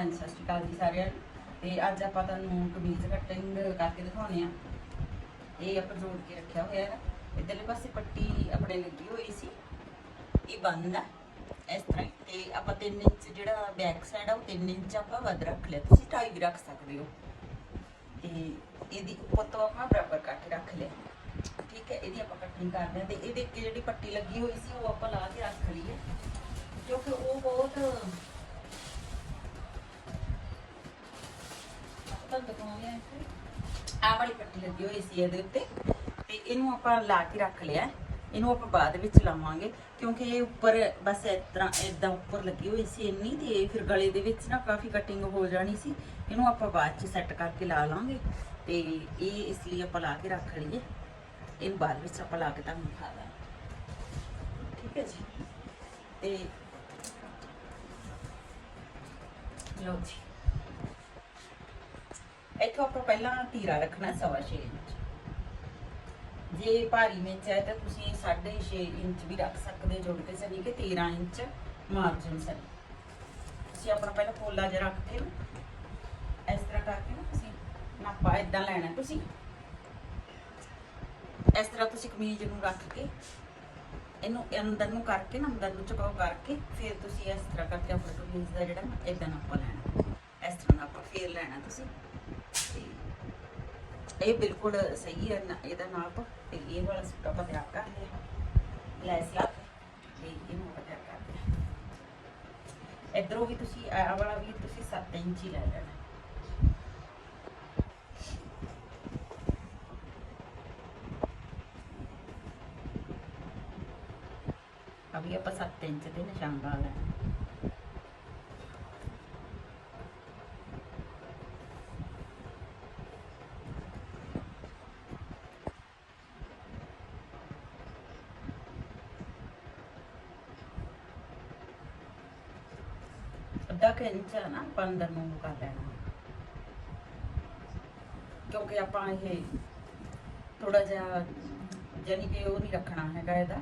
ਹਾਂਜੀ, ਸਤਿ ਸ਼੍ਰੀ ਅਕਾਲ ਜੀ ਸਾਰਿਆਂ ਨੂੰ। ਤੇ ਅੱਜ ਆਪਾਂ ਤੁਹਾਨੂੰ ਕਮੀਜ਼ ਕਟਿੰਗ ਕਰਕੇ ਦਿਖਾਉਣੇ ਆ। ਇਹ ਆਪਾਂ ਜੋੜ ਕੇ ਰੱਖਿਆ ਹੋਇਆ ਹੈ। ਇਧਰਲੇ ਪਾਸੇ ਪੱਟੀ ਆਪਣੇ ਲੱਗੀ ਹੋਈ ਸੀ। ਇਹ ਬੰਦ ਆ, ਇਸ ਤਰ੍ਹਾਂ ਹੀ। ਤੇ ਆਪਾਂ 3 ਇੰਚ ਜਿਹੜਾ ਬੈਕ ਸਾਈਡ ਆ, ਉਹ 3 ਇੰਚ ਆਪਾਂ ਵੱਧ ਰੱਖ ਲਿਆ। ਤੁਸੀਂ 2.5 ਵੀ ਰੱਖ ਸਕਦੇ ਹੋ। ਤੇ ਇਹਦੀ ਉੱਪਰ ਤੋਂ ਆਪਾਂ ਬਰਾਬਰ ਕੱਟ ਰੱਖ ਲਿਆ। ਠੀਕ ਹੈ, ਇਹਦੀ ਆਪਾਂ ਕਟਿੰਗ ਕਰਦੇ ਹਾਂ ਤੇ ਇਹਦੇ ਅੱਗੇ ਜਿਹੜੀ ਪੱਟੀ ਲੱਗੀ ਹੋਈ ਸੀ, ਉਹ ਆਪਾਂ ਲਾ ਕੇ ਰੱਖ ਲਈ ਹੈ। ਕਿਉਂਕਿ ਉਹ ਬਹੁਤ ਤਾਂ ਦਿਖਾਉਂਦੇ ਆ ਆਹ ਵਾਲੀ ਪੱਟੀ ਲੱਗੀ ਹੋਈ ਸੀ ਇਹਦੇ ਉੱਤੇ। ਤੇ ਇਹਨੂੰ ਆਪਾਂ ਲਾ ਕੇ ਰੱਖ ਲਿਆ। ਇਹਨੂੰ ਆਪਾਂ ਬਾਅਦ ਵਿੱਚ ਲਾਵਾਂਗੇ, ਕਿਉਂਕਿ ਇਹ ਉੱਪਰ ਬਸ ਇਸ ਤਰ੍ਹਾਂ ਇਦਾਂ ਉੱਪਰ ਲੱਗੀ ਹੋਈ ਸੀ ਇੰਨੀ, ਤੇ ਫਿਰ ਗਲੇ ਦੇ ਵਿੱਚ ਨਾ ਕਾਫੀ ਕਟਿੰਗ ਹੋ ਜਾਣੀ ਸੀ। ਇਹਨੂੰ ਆਪਾਂ ਬਾਅਦ ਚ ਸੈੱਟ ਕਰਕੇ ਲਾ ਲਾਂਗੇ। ਤੇ ਇਹ ਇਸ ਲਈ ਆਪਾਂ ਲਾ ਕੇ ਰੱਖ ਲਈਏ। ਇਹਨੂੰ ਬਾਅਦ ਵਿੱਚ ਆਪਾਂ ਲਾ ਕੇ ਤੁਹਾਨੂੰ ਦਿਖਾ ਦਾਂਗੇ। ਠੀਕ ਹੈ ਜੀ? ਤੇ ਲਓ ਜੀ। ਇੱਥੋਂ ਆਪਾਂ ਪਹਿਲਾਂ ਤੀਰਾ ਰੱਖਣਾ ਸਵਾ ਛੇ ਇੰਚ। ਜੇ ਭਾਰੀ ਮਿਰਚ ਹੈ ਤਾਂ ਤੁਸੀਂ 6.5 ਇੰਚ ਵੀ ਰੱਖ ਸਕਦੇ ਹੋ ਜੋੜ ਕੇ ਸਨੀ ਕਿ 13 ਇੰਚ ਮਾਰਜਨ ਸਨੀ। ਤੁਸੀਂ ਆਪਣਾ ਪਹਿਲਾਂ ਪੋਲਾ ਜਿਹਾ ਰੱਖਦੇ ਇਸ ਤਰ੍ਹਾਂ ਕਰਕੇ ਨਾ ਤੁਸੀਂ ਨਾਪਾ ਇਦਾਂ ਲੈਣਾ ਤੁਸੀਂ। ਇਸ ਤਰ੍ਹਾਂ ਤੁਸੀਂ ਕਮੀਜ਼ ਨੂੰ ਰੱਖ ਕੇ, ਇਹਨੂੰ ਅੰਦਰ ਨੂੰ ਕਰਕੇ ਨਾ, ਅੰਦਰ ਨੂੰ ਚੁਕਾਓ ਕਰਕੇ, ਫਿਰ ਤੁਸੀਂ ਇਸ ਤਰ੍ਹਾਂ ਕਰਕੇ ਆਪਣਾ ਕਮੀਜ਼ ਦਾ ਜਿਹੜਾ ਨਾ ਇਦਾਂ ਨਾਪਾ ਲੈਣਾ। ਇਸ ਤਰ੍ਹਾਂ ਨਾਪਾ ਫੇਰ ਲੈਣਾ ਤੁਸੀਂ। ਇਹ ਬਿਲਕੁਲ ਸਹੀ ਹੈ ਇਹਦਾ ਨਾਪ ਤੇ ਇਹ ਵਾਲਾ ਸੂਟ ਆਪਾਂ ਤਿਆਰ ਕਰ ਲਿਆ। ਲੈਸ ਲਾ ਕੇ ਤੇ ਇਹਨੂੰ ਆਪਾਂ ਤਿਆਰ ਕਰਦੇ ਹਾਂ ਇਧਰੋਂ ਵੀ ਤੁਸੀਂ ਆਹ ਵਾਲਾ ਵੀ ਤੁਸੀਂ 7 ਇੰਚ ਹੀ ਲੈ ਲੈਣਾ। ਅਭੀ ਆਪਾਂ 7 ਇੰਚ ਦੇ ਨਿਸ਼ਾਨ ਲਾ ਲੈਣਾ। ਅੱਧਾ ਇੰਚ ਆ ਨਾ, ਆਪਾਂ ਅੰਦਰ ਨੂੰ ਕਰ ਲੈਣਾ। ਕਿਉਂਕਿ ਆਪਾਂ ਇਹ ਥੋੜਾ ਜਿਹਾ ਜਾਨੀ ਕਿ ਉਹ ਨਹੀਂ ਰੱਖਣਾ ਹੈਗਾ ਇਹਦਾ,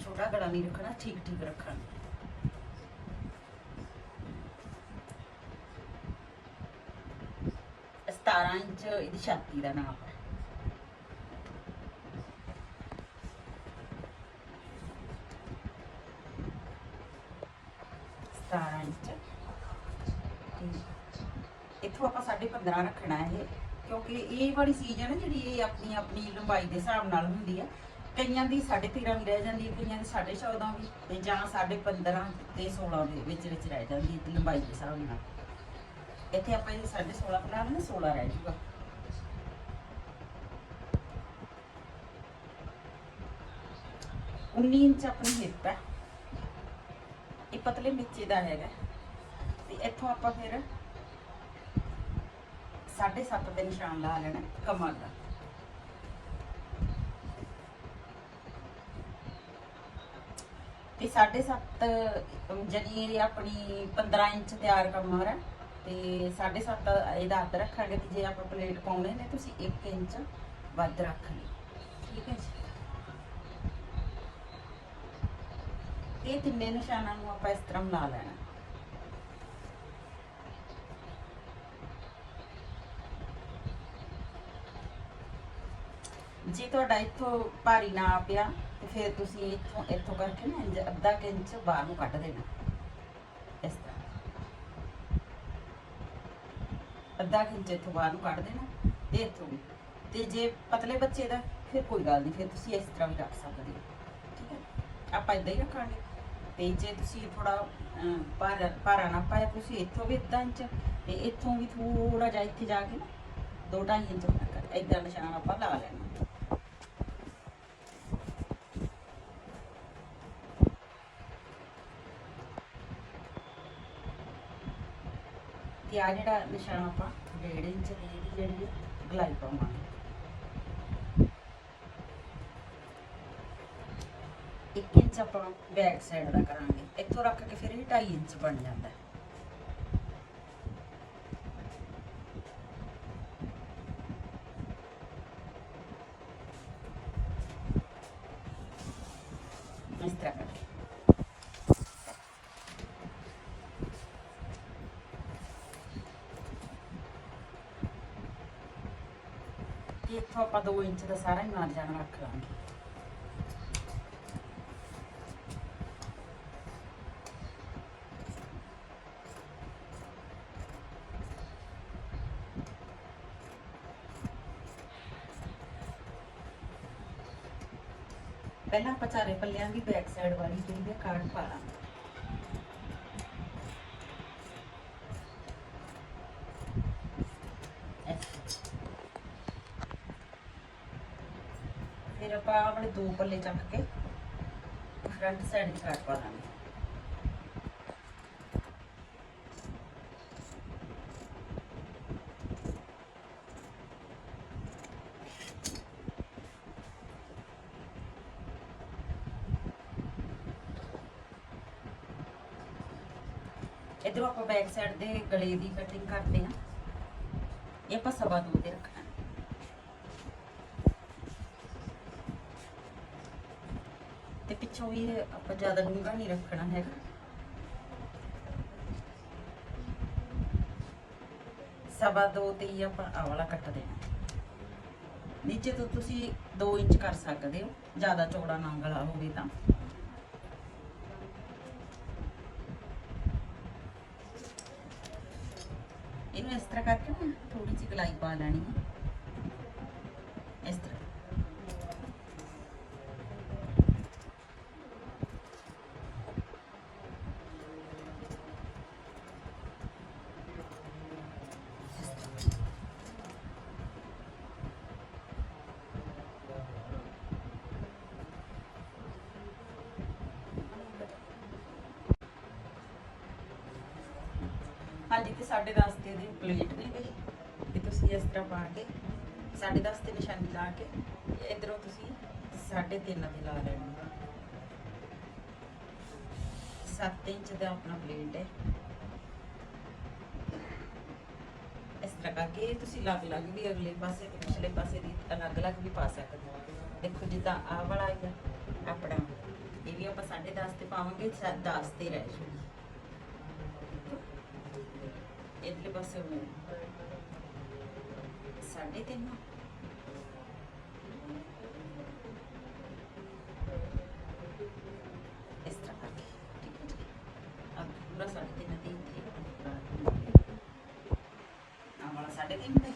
ਛੋਟਾ ਗਲਾ ਨਹੀਂ ਰੱਖਣਾ, ਠੀਕ ਠੀਕ ਰੱਖਣਾ। ਸਤਾਰਾਂ ਇੰਚ ਇਹਦੀ ਛਾਤੀ ਦਾ ਨਾਪ ਹੈ। 15 ਰੱਖਣਾ ਇਹ, ਕਿਉਂਕਿ ਇਹ ਵਾਲੀ ਸੀਜ਼ਨ ਹੈ ਜਿਹੜੀ ਇਹ ਆਪਣੀ ਆਪਣੀ ਲੰਬਾਈ ਦੇ ਹਿਸਾਬ ਨਾਲ ਹੁੰਦੀ ਆ। ਕਈਆਂ ਦੀ 13.5 ਵੀ ਰਹਿ ਜਾਂਦੀ ਹੈ ਕਈਆਂ ਦੀ 14.5 ਵੀ, ਤੇ ਜਾਂ 15.5 ਤੇ 16 ਦੇ ਵਿੱਚ ਵਿੱਚ ਰਹਿ ਜਾਂਦੀ ਹੈ ਲੰਬਾਈ ਦੇ ਹਿਸਾਬ ਨਾਲ। ਇੱਥੇ ਆਪਾਂ ਇਹ 16.5 ਬਣਾ ਲੈਣਾ 16 ਰਹਿ ਜੂਗਾ। ਉਨੀ ਇੰਚ ਆਪਣੀ ਹਿੱਪ ਹੈ ਇਹ ਪਤਲੇ ਮਿੱਚੇ ਦਾ ਹੈਗਾ। ਤੇ ਇੱਥੋਂ ਆਪਾਂ ਫਿਰ 7.5 ਦੇ ਨਿਸ਼ਾਨ ਲਾ ਲੈਣਾ ਕਮਰ ਦਾ। ਤੇ 7.5 ਜਿਹੜੀ ਆਪਣੀ 15 ਇੰਚ ਤਿਆਰ ਕਮਰ ਹੈ ਤੇ 7.5 ਇਹਦਾ ਹੱਥ ਰੱਖਾਂਗੇ ਤੇ ਜੇ ਆਪਾਂ ਪਲੇਟ ਪਾਉਣੇ ਨੇ, ਤੁਸੀਂ 1 ਇੰਚ ਵੱਧ ਰੱਖ ਲਈ। ਠੀਕ ਹੈ ਜੀ? ਇਹ ਤਿੰਨੇ ਨਿਸ਼ਾਨਾਂ ਨੂੰ ਆਪਾਂ ਇਸ ਤਰ੍ਹਾਂ ਲਾ ਲੈਣਾ। ਜੇ ਤੁਹਾਡਾ ਇੱਥੋਂ ਭਾਰੀ ਨਾ ਪਿਆ, ਤੇ ਫਿਰ ਤੁਸੀਂ ਇੱਥੋਂ ਇੱਥੋਂ ਕਰਕੇ ਨਾ ਇੰਜ ਅੱਧਾ ਕੁ ਇੰਚ ਬਾਹਰ ਨੂੰ ਕੱਢ ਦੇਣਾ। ਇਸ ਤਰ੍ਹਾਂ। ਅੱਧਾ ਕੁ ਇੰਚ ਇੱਥੋਂ ਬਾਹਰ ਨੂੰ ਕੱਢ ਦੇਣਾ, ਤੇ ਇੱਥੋਂ ਵੀ। ਤੇ ਜੇ ਪਤਲੇ ਬੱਚੇ ਦਾ, ਫਿਰ ਕੋਈ ਗੱਲ ਨਹੀਂ, ਫਿਰ ਤੁਸੀਂ ਇਸ ਤਰ੍ਹਾਂ ਵੀ ਰੱਖ ਸਕਦੇ ਹੋ। ਠੀਕ ਹੈ? ਆਪਾਂ ਇਦਾਂ ਹੀ ਰੱਖਾਂਗੇ। ਤੇ ਜੇ ਤੁਸੀਂ ਥੋੜਾ ਭਾਰਾ ਭਾਰਾ ਨਾ ਪਾਇਆ, ਤੁਸੀਂ ਇੱਥੋਂ ਵੀ ਅੱਧਾ ਇੰਚ, ਤੇ ਇੱਥੋਂ ਵੀ ਥੋੜਾ ਜਿਹਾ ਇੱਥੇ ਜਾ ਕੇ ਨਾ, ਦੋ ਢਾਈ ਇੰਚ ਤੱਕ ਇਦਾਂ ਨਿਸ਼ਾਨ ਆਪਾਂ ਲਾ ਲੈਣਾ। ਤੇ ਆ ਜਿਹੜਾ ਨਿਸ਼ਾਨ ਆਪਾਂ ਡੇਢ ਇੰਚ ਦੀ ਜਿਹੜੀ ਗਲਾਈ ਪਾਵਾਂਗੇ। ਇੱਕ ਇੰਚ ਆਪਾਂ ਬੈਕ ਸਾਈਡ ਦਾ ਕਰਾਂਗੇ। ਇੱਥੋਂ ਰੱਖ ਕੇ ਫਿਰ ਇਹ 2.5 ਇੰਚ ਬਣ ਜਾਂਦਾ। ਹੈ ਕਿ ਇੱਥੋਂ ਆਪਾਂ 2 ਇੰਚ ਦਾ ਸਾਰਾ ਹੀ ਮਾਰਜਨ ਰੱਖ ਲਾਂਗੇ। ਪਹਿਲਾਂ ਆਪਾਂ ਚਾਰੇ ਪੱਲਿਆਂ ਦੀ ਬੈਕ ਸਾਈਡ ਵਾਲੀ ਜਿਹੜੀ ਹੈ ਕਾਰਡ ਪਾ ਲਾਂਗੇ ਫਿਰ ਆਪਾਂ ਆਪਣੇ ਦੋ ਪੱਲੇ ਚੱਕ ਕੇ ਫਰੰਟ ਸਾਈਡ ਚ ਕਾਟ ਪਾ ਦਾਂਗੇ। ਇਧਰੋਂ ਆਪਾਂ ਬੈਕ ਸਾਈਡ ਦੇ ਗਲੇ ਦੀ ਕਟਿੰਗ ਕਰਦੇ ਹਾਂ। ਇਹ ਆਪਾਂ ਸਵਾ ਦੋ ਤੇ ਰੱਖਣਾ। ਤੇ ਵੀ ਆਪਾਂ ਜ਼ਿਆਦਾ ਡੂੰਘਾ ਨਹੀਂ ਰੱਖਣਾ ਹੈਗਾ। ਸਵਾ ਦੋ ਤੇ ਹੀ ਆਪਾਂ ਆਹ ਵਾਲਾ ਕੱਟ ਦੇਣਾ। ਨੀਚੇ ਤੋਂ ਤੁਸੀਂ 2 ਇੰਚ ਕਰ ਸਕਦੇ ਹੋ, ਜ਼ਿਆਦਾ ਚੌੜਾ ਨਾ ਗਲਾ ਹੋਵੇ ਤਾਂ। ਇਹਨੂੰ ਇਸ ਤਰ੍ਹਾਂ ਕਰਕੇ ਨਾ ਥੋੜੀ ਜਿਹੀ ਗਲਾਈ ਪਾ ਲੈਣੀ ਹੈ। 10:30 ਦੇ ਦੀ ਪਲੇਟ ਵੀ ਗਈ ਕਿ ਤੁਸੀਂ ਇਸ ਤਰ੍ਹਾਂ ਪਾ ਕੇ 10:30 ਤੇ ਨਿਸ਼ਾਨੀ ਲਾ ਕੇ ਇਧਰੋਂ ਤੁਸੀਂ 3.5 ਤੇ ਲਾ ਲੈਣੀ 7 ਇੰਚ ਦਾ ਆਪਣਾ ਪਲੇਟ ਹੈ। ਇਸ ਤਰ੍ਹਾਂ ਕਰਕੇ ਤੁਸੀਂ ਲੱਗ ਲੱਗ ਵੀ ਅਗਲੇ ਪਾਸੇ ਤੇ ਪਿਛਲੇ ਪਾਸੇ ਦੀ ਅਲੱਗ ਅਲੱਗ ਵੀ ਪਾ ਸਕਦੇ ਹੋ। ਦੇਖੋ ਜਿੱਦਾਂ ਆਹ ਵਾਲਾ ਹੈ ਆਪਣਾ। ਇਹ ਵੀ ਆਪਾਂ 10:30 ਤੇ ਪਾਵਾਂਗੇ 10 ਤੇ ਰਹਿ ਜੂ ਇਧਰਲੇ ਪਾਸੇ ਹੋਵੇ ਸਾਢੇ ਤਿੰਨ ਇਸ ਤਰ੍ਹਾਂ ਕਰਕੇ ਠੀਕ ਹੈ ਜੀ ਅਬ ਪੂਰਾ ਸਾਢੇ ਤਿੰਨ ਤਿੰਨ ਤੇ ਆ ਵਾਲਾ ਸਾਢੇ ਤਿੰਨ ਤੇ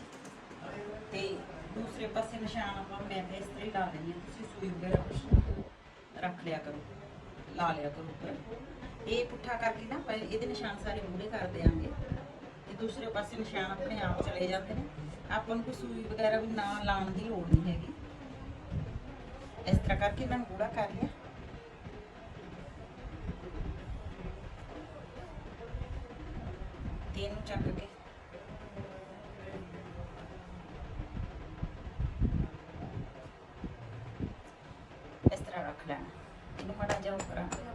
ਤੇ ਦੂਸਰੇ ਪਾਸੇ ਨਿਸ਼ਾਨ ਆਪਾਂ ਮੈਂ ਤੇ ਇਸ ਤਰ੍ਹਾਂ ਹੀ ਲਾ ਲੈਣੀ ਤੁਸੀਂ ਸੂਈ ਵਗੈਰਾ ਕੁਛ ਰੱਖ ਲਿਆ ਕਰੋ ਲਾ ਲਿਆ ਕਰੋ ਉੱਪਰ ਇਹ ਪੁੱਠਾ ਕਰਕੇ ਨਾ ਆਪਾਂ ਇਹਦੇ ਨਿਸ਼ਾਨ ਸਾਰੇ ਮੂਰੇ ਕਰ ਦਿਆਂਗੇ ਦੂਸਰੇ ਪਾਸੇ ਨਿਸ਼ਾਨ ਆਪਣੇ ਆਪ ਚਲੇ ਜਾਂਦੇ ਨੇ। ਆਪਾਂ ਨੂੰ ਕੋਈ ਸੂਈ ਵਗੈਰਾ ਵੀ ਨਾ ਲਾਉਣ ਦੀ ਲੋੜ ਨਹੀਂ ਹੈਗੀ। ਇਸ ਤਰ੍ਹਾਂ ਕਰਕੇ ਮੈਂ ਗੂੜਾ ਕਰ ਲਿਆ। ਤੇ ਇਹਨੂੰ ਚੱਕ ਕੇ ਇਸ ਤਰ੍ਹਾਂ ਰੱਖ ਲੈਣਾ ਇਹਨੂੰ ਮਾੜਾ ਜਿਹਾ ਉੱਪਰ ਰੱਖ ਲੈਣਾ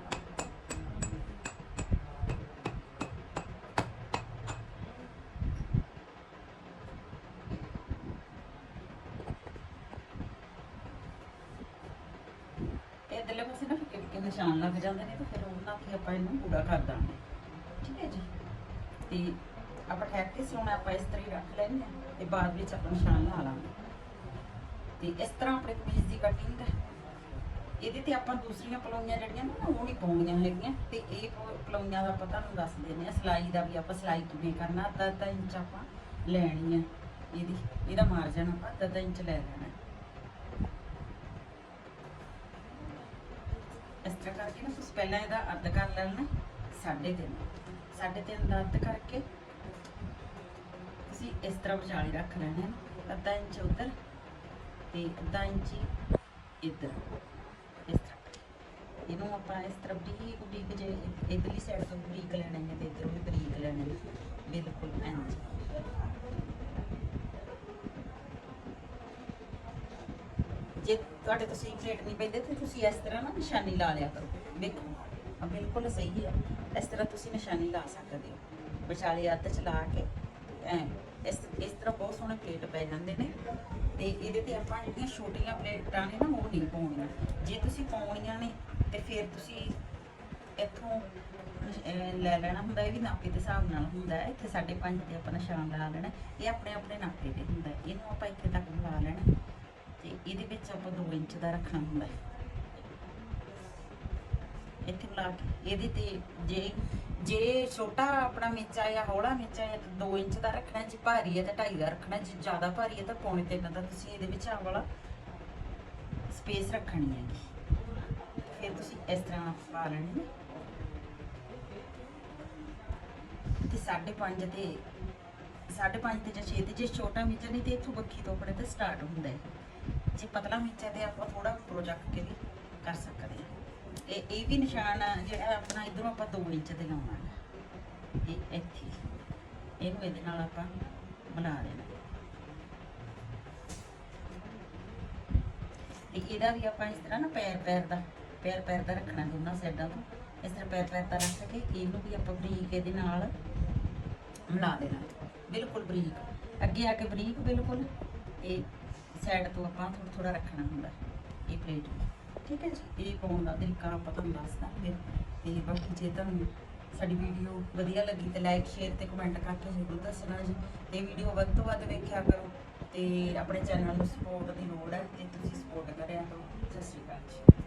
ਤੇ ਇਧਰਲੇ ਪਾਸੇ ਨਾ ਫਿੱਕੇ ਫਿੱਕੇ ਨਿਸ਼ਾਨ ਲੱਗ ਜਾਂਦੇ ਨੇ ਤੇ ਫਿਰ ਉਹਨਾਂ ਤੇ ਆਪਾਂ ਇਹਨੂੰ ਪੂਰਾ ਕਰ ਦਾਂਗੇ। ਠੀਕ ਹੈ ਜੀ? ਤੇ ਆਪਾਂ ਠਹਿਰ ਕੇ ਸਿਉਣਾ, ਆਪਾਂ ਇਸ ਤਰ੍ਹਾਂ ਹੀ ਰੱਖ ਲੈਂਦੇ ਹਾਂ ਤੇ ਬਾਅਦ ਵਿੱਚ ਆਪਾਂ ਨਿਸ਼ਾਨ ਲਾ ਲਾਂਗੇ। ਤੇ ਇਸ ਤਰ੍ਹਾਂ ਆਪਣੇ ਕਮੀਜ਼ ਦੀ ਕਟਿੰਗ ਹੈ। ਇਹਦੇ ਤੇ ਆਪਾਂ ਦੂਸਰੀਆਂ ਪਲੋਈਆਂ ਜਿਹੜੀਆਂ ਨੇ ਨਾ, ਉਹ ਨਹੀਂ ਪਾਉਣੀਆਂ ਹੈਗੀਆਂ। ਤੇ ਇਹ ਪ- ਪਲੋਈਆਂ ਦਾ ਆਪਾਂ ਤੁਹਾਨੂੰ ਦੱਸ ਦਿੰਦੇ ਆ ਸਿਲਾਈ ਦਾ ਵੀ ਆਪਾਂ ਸਿਲਾਈ ਕਿਵੇਂ ਕਰਨਾ ਅੱਧਾ ਅੱਧਾ ਇੰਚ ਆਪਾਂ ਲੈਣੀ ਹੈ। ਇਹਦੀ, ਇਹਦਾ ਮਾਰਜਨ ਆਪਾਂ ਅੱਧਾ ਅੱਧਾ ਇੰਚ ਲੈ ਲੈਣਾ ਹੈ। ਇਸ ਤਰ੍ਹਾਂ ਕਰਕੇ ਨਾ ਤੁਸੀਂ ਪਹਿਲਾਂ ਇਹਦਾ ਅੱਧ ਕਰ ਲੈਣਾ ਸਾਢੇ ਤਿੰਨ। ਸਾਢੇ ਤਿੰਨ ਦਾ ਅੱਧ ਕਰਕੇ ਤੁਸੀਂ ਇਸ ਤਰ੍ਹਾਂ ਵਿਚਾਲੇ ਰੱਖ ਲੈਣਾ ਅੱਧਾ ਇੰਚ ਉੱਧਰ ਤੇ ਅੱਧਾ ਇੰਚ ਇੱਧਰ। ਇਸ ਤਰ੍ਹਾਂ। ਇਹਨੂੰ ਆਪਾਂ ਇਸ ਤਰ੍ਹਾਂ ਬਰੀਕ ਬਰੀਕ ਜੇ ਇਧਰਲੀ ਸਾਈਡ ਤੋਂ ਬਰੀਕ ਲੈਣੇ ਹੈ ਤੇ ਇਧਰੋਂ ਵੀ ਬਰੀਕ ਲੈਣੇ ਨੇ ਬਿਲਕੁਲ ਇੰਜ ਜੇ ਤੁਹਾਡੇ ਤੋਂ ਸਹੀ ਪਲੇਟ ਨਹੀਂ ਪੈਂਦੇ ਤੇ ਤੁਸੀਂ ਇਸ ਤਰ੍ਹਾਂ ਨਾ ਨਿਸ਼ਾਨੀ ਲਾ ਲਿਆ ਕਰੋ। ਵੇਖੋ ਆ ਬਿਲਕੁਲ ਸਹੀ ਹੈ। ਇਸ ਤਰ੍ਹਾਂ ਤੁਸੀਂ ਨਿਸ਼ਾਨੀ ਲਾ ਸਕਦੇ ਹੋ। ਵਿਚਾਲੇ ਅੱਧ ਚ ਲਾ ਕੇ, ਐ, ਇਸ ਇਸ ਤਰ੍ਹਾਂ ਬਹੁਤ ਸੋਹਣੇ ਪਲੇਟ ਪੈ ਜਾਂਦੇ ਨੇ। ਤੇ ਇਹਦੇ ਤੇ ਆਪਾਂ ਜਿਹੜੀਆਂ ਛੋਟੀਆਂ ਪਲੇਟਾਂ ਨੇ ਨਾ, ਉਹ ਨਹੀਂ ਪਾਉਣੀਆਂ। ਜੇ ਤੁਸੀਂ ਪਾਉਣੀਆਂ ਨੇ, ਤੇ ਫਿਰ ਤੁਸੀਂ ਇੱਥੋਂ ਲੈ ਲੈਣਾ ਹੁੰਦਾ, ਇਹ ਵੀ ਨਾਪੇ ਦੇ ਹਿਸਾਬ ਨਾਲ ਹੁੰਦਾ ਹੈ। ਇੱਥੇ 5.5 ਤੇ ਆਪਾਂ ਨਿਸ਼ਾਨ ਲਾ ਲੈਣਾ। ਇਹ ਆਪਣੇ ਆਪਣੇ ਨਾਪੇ ਤੇ ਹੁੰਦਾ ਇਹਨੂੰ ਆਪਾਂ ਇੱਥੇ ਤੱਕ ਲਾ ਲੈਣਾ। ਤੇ ਇਹਦੇ ਵਿੱਚ ਆਪਾਂ 2 ਇੰਚ ਦਾ ਰੱਖਣਾ ਹੁੰਦਾ ਹੈ। ਇੱਥੇ ਲਾ ਕੇ, ਇਹਦੇ ਤੇ ਜੇ ਜੇ ਛੋਟਾ ਆਪਣਾ ਮਿਰਚਾ ਜਾਂ ਹੌਲਾ ਮਿਰਚਾ ਹੈ ਤਾਂ 2 ਇੰਚ ਦਾ ਰੱਖਣਾ ਜੇ ਭਾਰੀ ਹੈ ਤਾਂ 2.5 ਦਾ ਰੱਖਣਾ ਜੇ ਜ਼ਿਆਦਾ ਭਾਰੀ ਹੈ ਤਾਂ ਪੌਣੇ 3 ਦਾ। ਤੁਸੀਂ ਇਹਦੇ ਵਿੱਚ ਆ ਵਾਲਾ ਸਪੇਸ ਰੱਖਣੀ ਹੈਗੀ। ਫਿਰ ਤੁਸੀਂ ਇਸ ਤਰ੍ਹਾਂ ਪਾ ਲੈਣੇ ਨੇ ਤੇ 5.5 ਤੇ 5.5 ਤੇ ਜਾਂ 6 ਤੇ, ਜੇ ਛੋਟਾ ਮਿਰਚਾ ਨਹੀਂ ਤੇ ਇੱਥੋਂ ਬੱਖੀ ਤੋਂ ਆਪਣੇ ਤੇ ਸਟਾਰਟ ਹੁੰਦਾ ਹੈ। ਜੇ ਪਤਲਾ ਮਿਰਚਾ ਤੇ ਆਪਾਂ ਥੋੜਾ ਉੱਪਰੋਂ ਚੱਕ ਕੇ ਵੀ ਕਰ ਸਕਦੇ ਹਾਂ। ਇਹ ਇਹ ਵੀ ਨਿਸ਼ਾਨ ਜਿਹੜਾ ਆਪਣਾ ਇਧਰੋਂ ਆਪਾਂ 2 ਇੰਚ ਤੇ ਲਾਉਣਾ ਹੈ। ਇਹ ਇੱਥੇ ਇਹਨੂੰ ਇਹਦੇ ਨਾਲ ਆਪਾਂ ਬਣਾ ਦੇਣਾ ਤੇ ਇਹਦਾ ਵੀ ਆਪਾਂ ਇਸ ਤਰ੍ਹਾਂ ਨਾ ਪੈਰ ਪੈਰ ਦਾ, ਪੈਰ ਪੈਰ ਦਾ ਰੱਖਣਾ ਦੋਨਾਂ ਸਾਈਡਾਂ ਤੋਂ। ਇਸ ਤਰ੍ਹਾਂ ਪੈਰ ਪੈਰ ਦਾ ਰੱਖ ਕੇ ਇਹਨੂੰ ਵੀ ਆਪਾਂ ਬਰੀਕ ਇਹਦੇ ਨਾਲ ਮਿਲਾ ਦੇਣਾ ਬਿਲਕੁਲ ਬਰੀਕ। ਅੱਗੇ ਆ ਕੇ ਬਰੀਕ ਬਿਲਕੁਲ। ਇਹ ਸਾਈਡ ਤੋਂ ਆਪਾਂ ਥੋੜਾ ਥੋੜਾ ਰੱਖਣਾ ਹੁੰਦਾ ਇਹ ਪਲੇਟ ਠੀਕ ਹੈ ਜੀ? ਇਹ ਪਾਉਣ ਦਾ ਤਰੀਕਾ ਆਪਾਂ ਤੁਹਾਨੂੰ ਦੱਸ ਦਾਂਗੇ। ਤੇ ਬਾਕੀ ਜੇ ਤੁਹਾਨੂੰ ਸਾਡੀ ਵੀਡੀਓ ਵਧੀਆ ਲੱਗੀ ਤੇ ਲਾਈਕ ਸ਼ੇਅਰ ਤੇ ਕਮੈਂਟ ਕਰਕੇ ਜ਼ਰੂਰ ਦੱਸਣਾ ਜੀ। ਤੇ ਵੀਡੀਓ ਵੱਧ ਤੋਂ ਵੱਧ ਵੇਖਿਆ ਕਰੋ ਤੇ ਆਪਣੇ ਚੈਨਲ ਨੂੰ ਸਪੋਰਟ ਦੀ ਲੋੜ ਹੈ ਤੇ ਤੁਸੀਂ ਸਪੋਰਟ ਕਰਿਆ ਕਰੋ। ਸਤਿ ਸ਼੍ਰੀ ਅਕਾਲ ਜੀ।